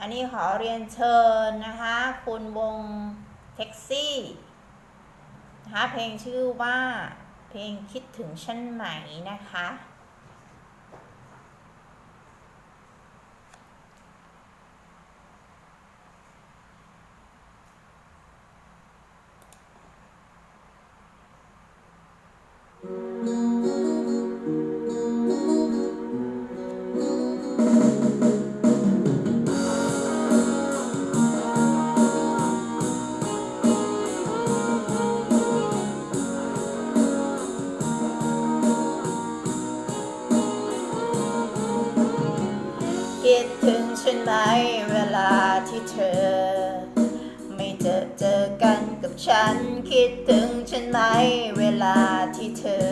อันนี้ขอเรียนเชิญนะคะ คุณวงแท็กซี่นะคะเพลงชื่อว่าเพลงคิดถึงฉันไหมนะคะ คิดถึงฉันไหมเวลาที่เธอ ไม่เจอเจอกันกับฉัน คิดถึงฉันไหมเวลาที่เธอ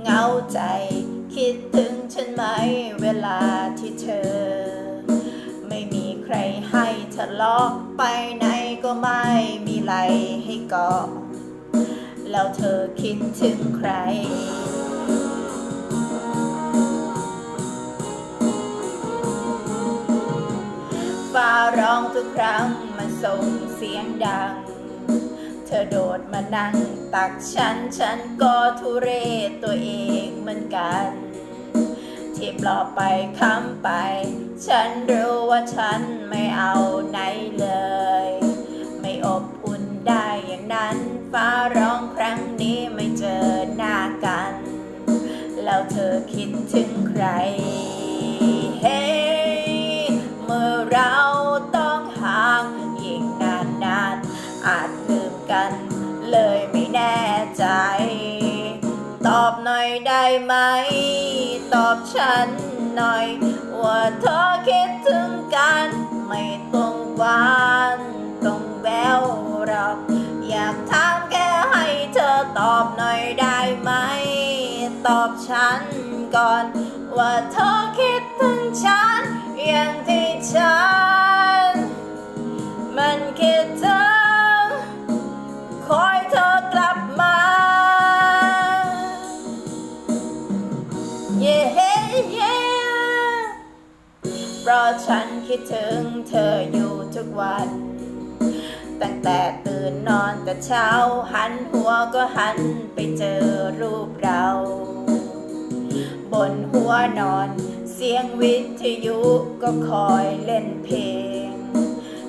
เหงาใจคิดถึงฉันไหมเวลาที่เธอ ไม่มีใครให้ทะเลาะไปไหนก็ไม่มีไหลให้เกาะแล้วเธอคิดถึงใคร ฟ้าร้องทุกครั้งมันส่งเสียงดัง เธอโดดมานั่งตักฉัน ฉันก็ทุเรศตัวเองเหมือนกันที่ปลอไปค้ำไป ฉันรู้ว่าฉันไม่เอาไหนเลย ไม่อบอุ่นได้อย่างนั้นฟ้าร้องครั้งนี้ไม่เจอหน้ากัน แล้วเธอคิดถึงใคร ตอบหน่อยได้ไหม ตอบฉันหน่อย ว่าเธอคิดถึงกัน ไม่ต้องหวานต้องแววหรอกอยากถามแค่ให้เธอตอบหน่อยได้ไหม ตอบฉันก่อน ว่าเธอคิดถึงฉันอย่างที่ฉัน คิดถึงเธออยู่ทุกวัน ตั้งแต่ตื่นนอนแต่เช้า หันหัวก็หันไปเจอรูปเรา บนหัวนอน เสียงวิทยุก็คอยเล่นเพลง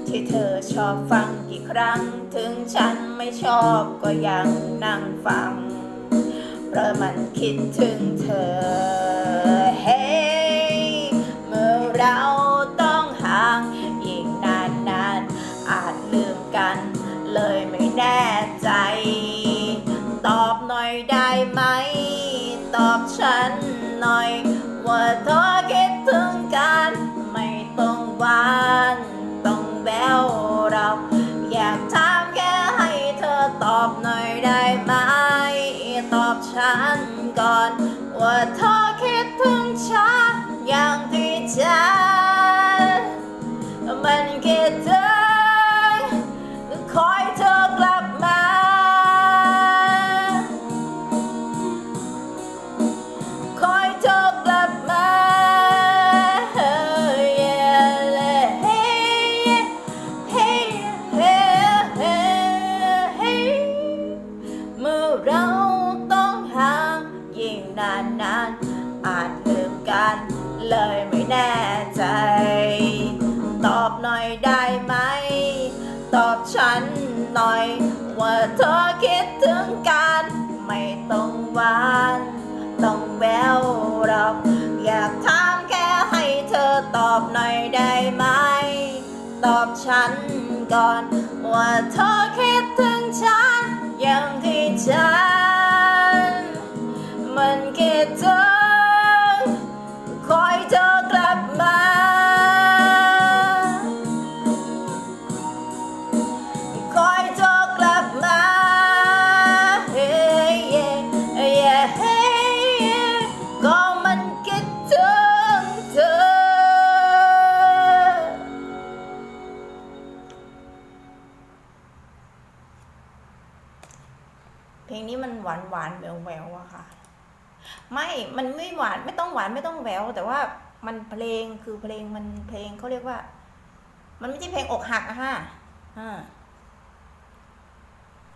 ที่เธอชอบฟังกี่ครั้ง ถึงฉันไม่ชอบก็ยังนั่งฟัง เพราะมันคิดถึงเธอันหน่อย ว่าเธอคิดถึงกัน ไม่ต้องหวานต้องแบวเรา อยากถามแค่ให้เธอตอบหน่อย เลยไม่แน่ใจ ตอบหน่อยได้ไหม ตอบฉันหน่อย ว่าเธอคิดถึงกัน ไม่ต้องหวาน ต้องแววหรอกอยากถามแค่ให้เธอตอบหน่อยได้ไหม ตอบฉันก่อน ว่าเธอคิดถึงฉันอย่างที่ฉัน ลงนี้มันหวานหวานแหววแววอะค่ะ ไม่มันไม่หวานไม่ต้องหวานไม่ต้องแหววแต่ว่ามันเพลงคือเพลงมันเพลงเขาเรียกว่า มันไม่ใช่เพลงอกหักอะค่ะอ่า